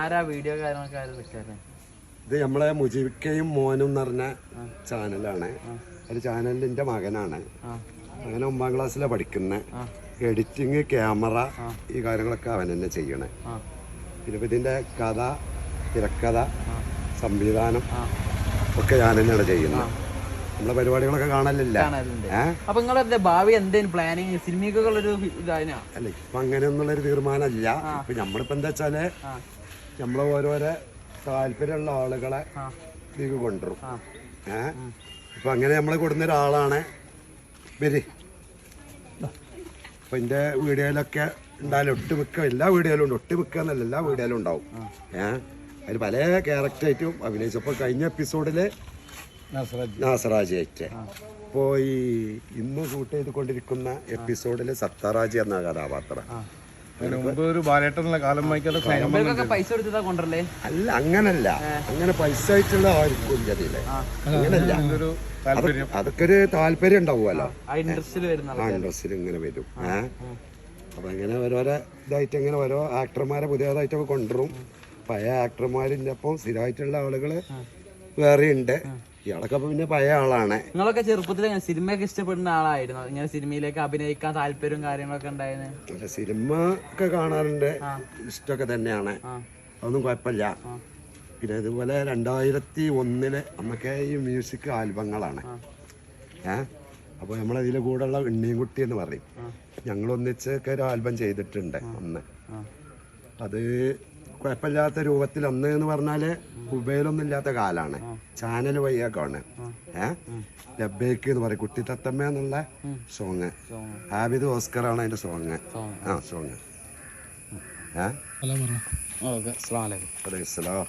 ആരാ വീഡിയോ കാര്യങ്ങളൊക്കെ ആരും വെച്ചാലേ ഇത് നമ്മളെ മുജിബിക്കയും മോനും എന്ന് പറഞ്ഞ ചാനലാണ്. ഒരു ചാനലിന്റെ മകനാണ്. അങ്ങനെ ഒമ്പാം ക്ലാസ്സിലാണ് പഠിക്കുന്നത് എഡിറ്റിങ് ക്യാമറ ഈ കാര്യങ്ങളൊക്കെ അവൻ തന്നെ ചെയ്യണേ. പിന്നെ ഇതിന്റെ കഥ തിരക്കഥ സംവിധാനം ഒക്കെ ഞാൻ തന്നെയാണ് ചെയ്യുന്നത് നമ്മളെ പരിപാടികളൊക്കെ കാണലില്ല. അപ്പൊ നിങ്ങളെ ഭാവി എന്തേലും പ്ലാനിങ് ഇതായിനാ അല്ല ഇപ്പൊ അങ്ങനെയൊന്നുള്ളൊരു തീരുമാനമല്ല ഇപ്പൊ നമ്മളിപ്പോ എന്താ വെച്ചാൽ നമ്മളെ ഓരോരോ താല്പര്യമുള്ള ആളുകളെ ഇതിലേക്ക് കൊണ്ടുവരും. ഏഹ് ഏ? ഇപ്പൊ അങ്ങനെ നമ്മൾ കൊടുന്ന ഒരാളാണ് വരി അപ്പൊ എന്റെ വീഡിയോയിലൊക്കെ ഉണ്ടായാലും ഒട്ടുമിക്ക എല്ലാ വീഡിയോയിലും ഉണ്ട്. ഒട്ടുമിക്ക എന്നല്ല എല്ലാ വീഡിയോയിലും ഉണ്ടാവും. ഏ? അതിൽ പല ക്യാരക്ടറായിട്ടും അഭിനയിച്ചപ്പോൾ കഴിഞ്ഞ എപ്പിസോഡിൽ നാസറാജ്. ആയിട്ട് ഇപ്പോൾ ഈ ഇന്ന് ഷൂട്ട് ചെയ്തുകൊണ്ടിരിക്കുന്ന എപ്പിസോഡിൽ സത്താറാജ് എന്ന കഥാപാത്രം. അതിന് മുമ്പ് ഒരു കാലം വായിക്കാതെ സ്നേഹം ഇവർക്കൊക്കെ പൈസ കൊണ്ടല്ലേ അല്ല അങ്ങനല്ല. അങ്ങനെ പൈസ ആയിട്ടുള്ള ആർക്കും അങ്ങനല്ല. ഒരു അത് അതൊക്കെ ഒരു താല്പര്യം ഉണ്ടാവുമല്ലോ. ആ ഇൻട്രസ്റ്റിൽ ഇങ്ങനെ വരും. അപ്പൊ ഇങ്ങനെ ഓരോരോ ഇതായിട്ട് ഇങ്ങനെ ഓരോ ആക്ടർമാരെ പുതിയതായിട്ടൊക്കെ കൊണ്ടുവരും. പഴയ ആക്ടർമാരിന്റെ ഒപ്പം സ്ഥിരമായിട്ടുള്ള ആളുകൾ വേറെ ഉണ്ട് ഇയാളൊക്കെ അപ്പൊ പിന്നെ പഴയ ആളാണ്. നിങ്ങളൊക്കെ ചെറുപ്പത്തിൽ സിനിമയൊക്കെ ഇഷ്ടപ്പെടുന്ന ആളായിരുന്നു? ഇങ്ങനെ സിനിമയിലേക്ക് അഭിനയിക്കാൻ താല്പര്യവും കാര്യങ്ങളൊക്കെ ഉണ്ടായിരുന്നു? സിനിമ ഒക്കെ കാണാറുണ്ട്. ഇഷ്ടമൊക്കെ തന്നെയാണ്. അതൊന്നും കുഴപ്പമില്ല. പിന്നെ ഇതുപോലെ രണ്ടായിരത്തി ഒന്നിൽ അന്നൊക്കെ ഈ മ്യൂസിക് ആൽബങ്ങളാണ്. ഏ? അപ്പോൾ നമ്മളതിലെ കൂടെയുള്ള ഉണ്ണിയൻകുട്ടി എന്ന് പറയും. ഞങ്ങൾ ഒന്നിച്ചൊക്കെ ഒരു ആൽബം ചെയ്തിട്ടുണ്ട് അന്ന്. അത് കുഴപ്പമില്ലാത്ത രൂപത്തിൽ അന്ന് എന്ന് പറഞ്ഞാൽ മൊബൈലൊന്നും ഇല്ലാത്ത കാലാണ് ചാനൽ വഴിയൊക്കെയാണ്. ഏ? ലബേക്ക് എന്ന് പറയും. കുട്ടി തത്തമ്മ എന്നുള്ള സോങ് ഹാബിദ് ഓസ്കർ ആണ് അതിന്റെ സോങ് ആ സോങ് ഏ? ഓക്കെ അസ്സാം വലൈക്കും അലൈഹിസ്സലാം